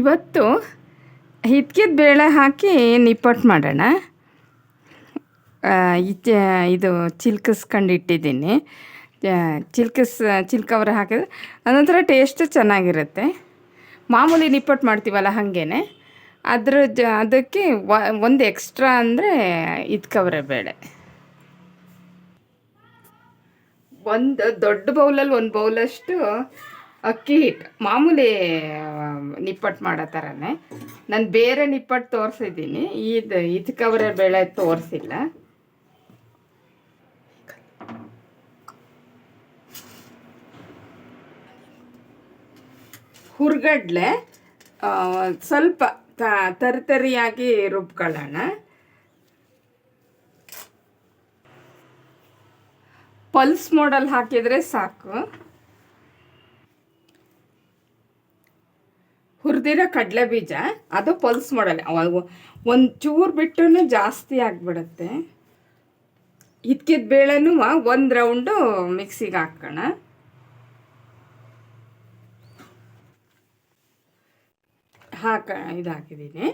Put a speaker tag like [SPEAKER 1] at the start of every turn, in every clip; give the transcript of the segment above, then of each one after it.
[SPEAKER 1] ಇವತ್ತು ಹಿತ್ಕಿದ ಬೇಳೆ ಹಾಕಿ ನಿಪ್ಪಟ್ಟು ಮಾಡೋಣ. ಇದು ಚಿಲ್ಕಿಸ್ಕೊಂಡಿಟ್ಟಿದ್ದೀನಿ ಚಿಲ್ಕಸ್, ಚಿಲ್ಕವ್ರೆ ಹಾಕಿದ್ರೆ ಅದೊಂಥರ ಟೇಸ್ಟ್ ಚೆನ್ನಾಗಿರುತ್ತೆ. ಮಾಮೂಲಿ ನಿಪ್ಪಟ್ಟು ಮಾಡ್ತೀವಲ್ಲ ಹಾಗೇ ಅದ್ರ ಜ, ಅದಕ್ಕೆ ಒಂದು ಎಕ್ಸ್ಟ್ರಾ ಅಂದರೆ ಇದ್ಕವ್ರೆ ಬೇಳೆ. ಒಂದು ದೊಡ್ಡ ಬೌಲಲ್ಲಿ ಒಂದು ಬೌಲಷ್ಟು ಅಕ್ಕಿ ಹಿಟ್ಟು ಮಾಮೂಲಿ ನಿಪ್ಪಟ್ಟು ಮಾಡೋ ಥರನೇ. ನಾನು ಬೇರೆ ನಿಪ್ಪಟ್ಟು ತೋರಿಸಿದ್ದೀನಿ. ಇದು ಇದ್ಕವರೆ ಬೆಳೆ ತೋರಿಸಿಲ್ಲ. ಹುರ್ಗಡ್ಲೆ ಸ್ವಲ್ಪ ತರಿತರಿಯಾಗಿ ರುಬ್ಕೊಳ್ಳೋಣ. ಪಲ್ಸ್ ಮಾಡಲ್ ಹಾಕಿದರೆ ಸಾಕು. ಹುರಿದಿರೋ ಕಡಲೆ ಬೀಜ, ಅದು ಪಲ್ಸ್ ಮಾಡಲ್ಲ. ಒಂದು ಚೂರು ಬಿಟ್ಟು ಜಾಸ್ತಿ ಆಗಿಬಿಡುತ್ತೆ. ಇದ್ಕಿದ ಬೇಳೆನೂ ಒಂದು ರೌಂಡು ಮಿಕ್ಸಿಗೆ ಹಾಕೋಣ. ಹಾಕ ಇದು ಹಾಕಿದ್ದೀನಿ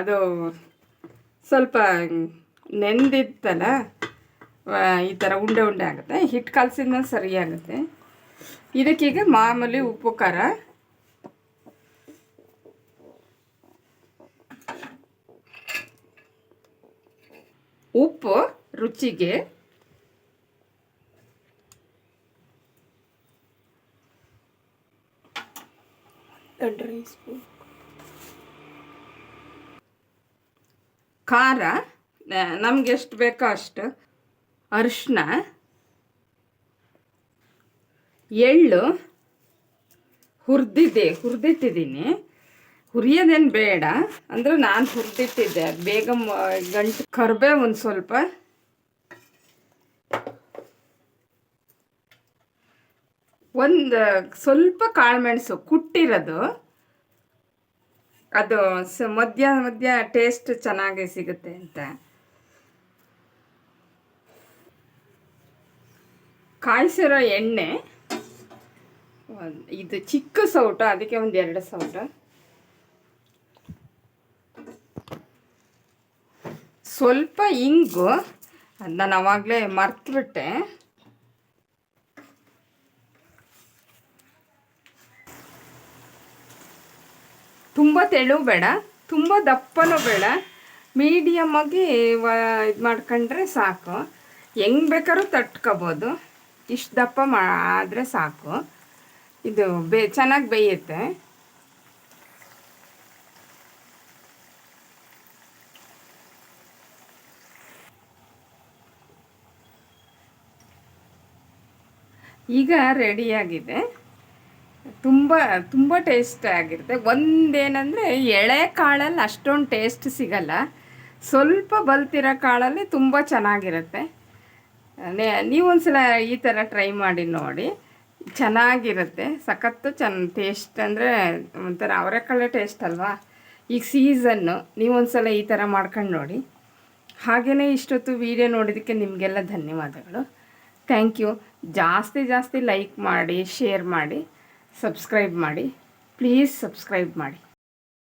[SPEAKER 1] ಅದು ಸ್ವಲ್ಪ ನೆಂದಿತ್ತಲ್ಲ, ಈ ಥರ ಉಂಡೆ ಉಂಡೆ ಆಗುತ್ತೆ. ಹಿಟ್ಟು ಕಲಸಿದ್ಮೇಲೆ ಸರಿ ಆಗುತ್ತೆ. ಇದಕ್ಕೀಗ ಮಾಮೂಲಿ ಉಪ್ಪು ಖಾರ. ಉಪ್ಪು ರುಚಿಗೆ ಖಾರ ನಮ್ಗೆ ಎಷ್ಟು ಬೇಕೋ ಅಷ್ಟು ಅರಿಶಿನ ಎಳ್ಳು ಹುರಿದಿದ್ದೆ, ಹುರಿದಿಟ್ಟಿದ್ದೀನಿ. ಹುರಿಯೋದೇನು ಬೇಡ. ಅಂದರೆ ನಾನು ಹುರಿದಿಟ್ಟಿದ್ದೆ. ಬೇಗ ಮ- ಗಂಟು ಕರ್ಬೇ ಒಂದು ಸ್ವಲ್ಪ. ಒಂದು ಸ್ವಲ್ಪ ಕಾಳುಮೆಣಸು ಕುಟ್ಟಿರೋದು. ಅದು ಸ, ಮಧ್ಯ ಮಧ್ಯ ಟೇಸ್ಟ್ ಚೆನ್ನಾಗಿ ಸಿಗುತ್ತೆ ಅಂತ. ಕಾಯಿಸಿರೋ ಎಣ್ಣೆ ಇದು ಚಿಕ್ಕ ಸೌಟ, ಅದಕ್ಕೆ ಒಂದು ಎರಡು ಸೌಟ. ಸ್ವಲ್ಪ ಇಂಗು ನಾನು ಅವಾಗಲೇ ಮರ್ತುಬಿಟ್ಟೆ. ತುಂಬ ತೆಳು ಬೇಡ, ತುಂಬ ದಪ್ಪನೂ ಬೇಡ. ಮೀಡಿಯಮ್ಮಾಗಿ ಇದು ಮಾಡ್ಕೊಂಡ್ರೆ ಸಾಕು. ಹೆಂಗೆ ಬೇಕಾದ್ರೂ ತಟ್ಕೋಬೋದು. ಇಷ್ಟು ದಪ್ಪ ಮಾ, ಆದರೆ ಸಾಕು. ಇದು ಬೇ, ಚೆನ್ನಾಗಿ ಬೇಯುತ್ತೆ. ಈಗ ರೆಡಿಯಾಗಿದೆ. ತುಂಬ ತುಂಬ ಟೇಸ್ಟ್ ಆಗಿರುತ್ತೆ. ಒಂದೇನೆಂದರೆ ಎಳೆ ಕಾಳಲ್ಲಿ ಅಷ್ಟೊಂದು ಟೇಸ್ಟ್ ಸಿಗಲ್ಲ. ಸ್ವಲ್ಪ ಬಲ್ತಿರೋ ಕಾಳಲ್ಲಿ ತುಂಬ ಚೆನ್ನಾಗಿರುತ್ತೆ. ನೆ- ನೀವು ಒಂದ್ಸಲ ಈ ಥರ ಟ್ರೈ ಮಾಡಿ ನೋಡಿ. ಚೆನ್ನಾಗಿರುತ್ತೆ. ಸಖತ್ತು ಚೆನ್ನ ಟೇಸ್ಟ್ ಅಂದರೆ ಒಂಥರ ಅವರೆಕಾಳೆ ಟೇಸ್ಟ್ ಅಲ್ವಾ? ಈಗ ಸೀಸನ್ನು ನೀವು ಸಲ ಈ ಥರ ಮಾಡ್ಕೊಂಡು ನೋಡಿ. ಹಾಗೆಯೇ ಇಷ್ಟೊತ್ತು ವಿಡಿಯೋ ನೋಡಿದ್ದಕ್ಕೆ ನಿಮಗೆಲ್ಲ ಧನ್ಯವಾದಗಳು. ಥ್ಯಾಂಕ್ ಯು ಜಾಸ್ತಿ ಜಾಸ್ತಿ ಲೈಕ್ ಮಾಡಿ ಶೇರ್ ಮಾಡಿ ಸಬ್ಸ್ಕ್ರೈಬ್ ಮಾಡಿ. ಪ್ಲೀಸ್ ಸಬ್ಸ್ಕ್ರೈಬ್ ಮಾಡಿ.